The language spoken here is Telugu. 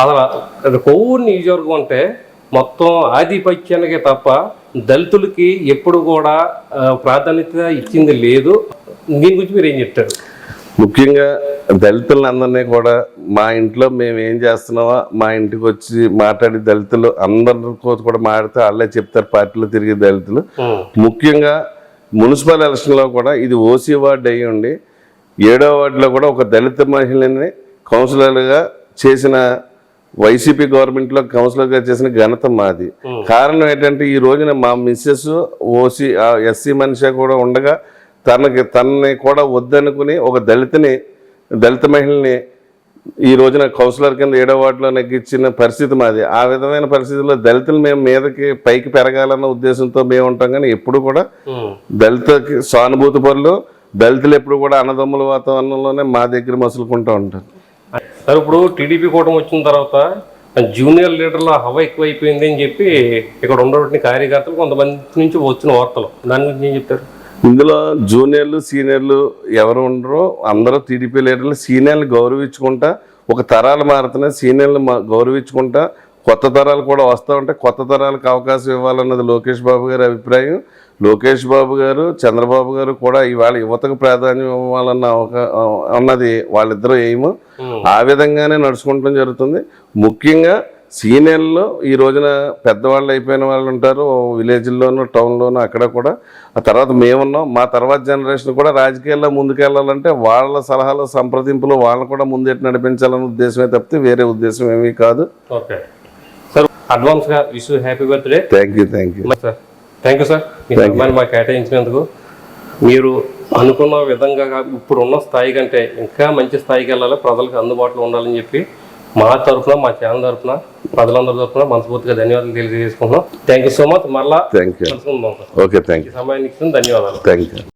అసలు అది కొవ్వూరు నియోజకవర్గం అంటే మొత్తం ఆధిపత్యానికి తప్ప దళితులకి ఎప్పుడు కూడా ప్రాధాన్యత ఇచ్చింది లేదు. దీని గురించి మీరు ఏం చెప్తారు? ముఖ్యంగా దళితులందరినీ కూడా మా ఇంట్లో మేము ఏం చేస్తున్నామో మా ఇంటికి వచ్చి మాట్లాడి దళితులు అందరితో కూడా మాట్లాడితే వాళ్ళే చెప్తారు పార్టీలో తిరిగే దళితులు. ముఖ్యంగా మున్సిపల్ ఎలక్షన్లో కూడా ఇది ఓసీ వార్డు అయ్యి ఉండి ఏడో వార్డులో కూడా ఒక దళిత మహిళని కౌన్సిలర్గా చేసిన వైసీపీ గవర్నమెంట్లో కౌన్సిలర్గా చేసిన ఘనత మాది. కారణం ఏంటంటే ఈ రోజున మా మిస్సెస్ ఓసీ ఎస్సీ మనిషి కూడా ఉండగా తనకి తనని కూడా వద్దనుకుని ఒక దళితని దళిత మహిళని ఈ రోజున కౌన్సిలర్ కింద ఏడో వార్డులో నెగ్గించిన పరిస్థితి మాది. ఆ విధమైన పరిస్థితుల్లో దళితులు మేము మీదకి పైకి పెరగాలన్న ఉద్దేశంతో మేము ఉంటాం కానీ ఎప్పుడు కూడా దళితకి సానుభూతి పనులు దళితులు ఎప్పుడు కూడా అన్నదమ్ముల వాతావరణంలోనే మా దగ్గర మసులుకుంటూ ఉంటారు. సార్ ఇప్పుడు టీడీపీ కూటమి వచ్చిన తర్వాత జూనియర్ లీడర్ల హవ ఎక్కువైపోయింది అని చెప్పి ఇక్కడ ఉన్నటువంటి కార్యకర్తలు కొంతమంది నుంచి వచ్చిన వార్తలు. దాని గురించి ఏం చెప్తారు? ఇందులో జూనియర్లు సీనియర్లు ఎవరు ఉండరో అందరూ టీడీపీ లీడర్లు సీనియర్లు గౌరవించుకుంటా ఒక తరాలు మారుతున్నాయి సీనియర్లు గౌరవించుకుంటా కొత్త తరాలు కూడా వస్తూ ఉంటే కొత్త తరాలకు అవకాశం ఇవ్వాలన్నది లోకేష్ బాబు గారి అభిప్రాయం. లోకేష్ బాబు గారు చంద్రబాబు గారు కూడా ఇవాళ యువతకు ప్రాధాన్యం ఇవ్వాలన్న అవకా అన్నది వాళ్ళిద్దరూ ఎయిమ్. ఆ విధంగానే నడుచుకుంటం జరుగుతుంది. ముఖ్యంగా సీనియర్లు ఈ రోజున పెద్దవాళ్ళు అయిపోయిన వాళ్ళు ఉంటారు. విలేజ్లోను టౌన్లోను అక్కడ కూడా. ఆ తర్వాత మేమున్నాం. మా తర్వాత జనరేషన్ కూడా రాజకీయాల్లో ముందుకెళ్ళాలంటే వాళ్ళ సలహాలు సంప్రదింపులు వాళ్ళని కూడా ముందెట్టు నడిపించాలనే ఉద్దేశమే తప్పితే వేరే ఉద్దేశం ఏమీ కాదు. ఓకే. సార్ అడ్వాన్స్గా wish happy birthday. Thank you thank you sir. Thank you sir మీ సమయాన్ని మాకు కేటాయించినందుకు. మీరు అనుకున్న విధంగా కా- ఇప్పుడు ఉన్న స్థాయి కంటే ఇంకా మంచి స్థాయికి వెళ్ళాలి ప్రజలకు అందుబాటులో ఉండాలని చెప్పి మా తరఫున మా ఛానల్ తరఫున ప్రజలందరి తరఫున మనస్ఫూర్తిగా ధన్యవాదాలు తెలియజేసుకుంటున్నాం. Thank you so much you sir okay thank ఇచ్చిన ధన్యవాదాలు. You thank you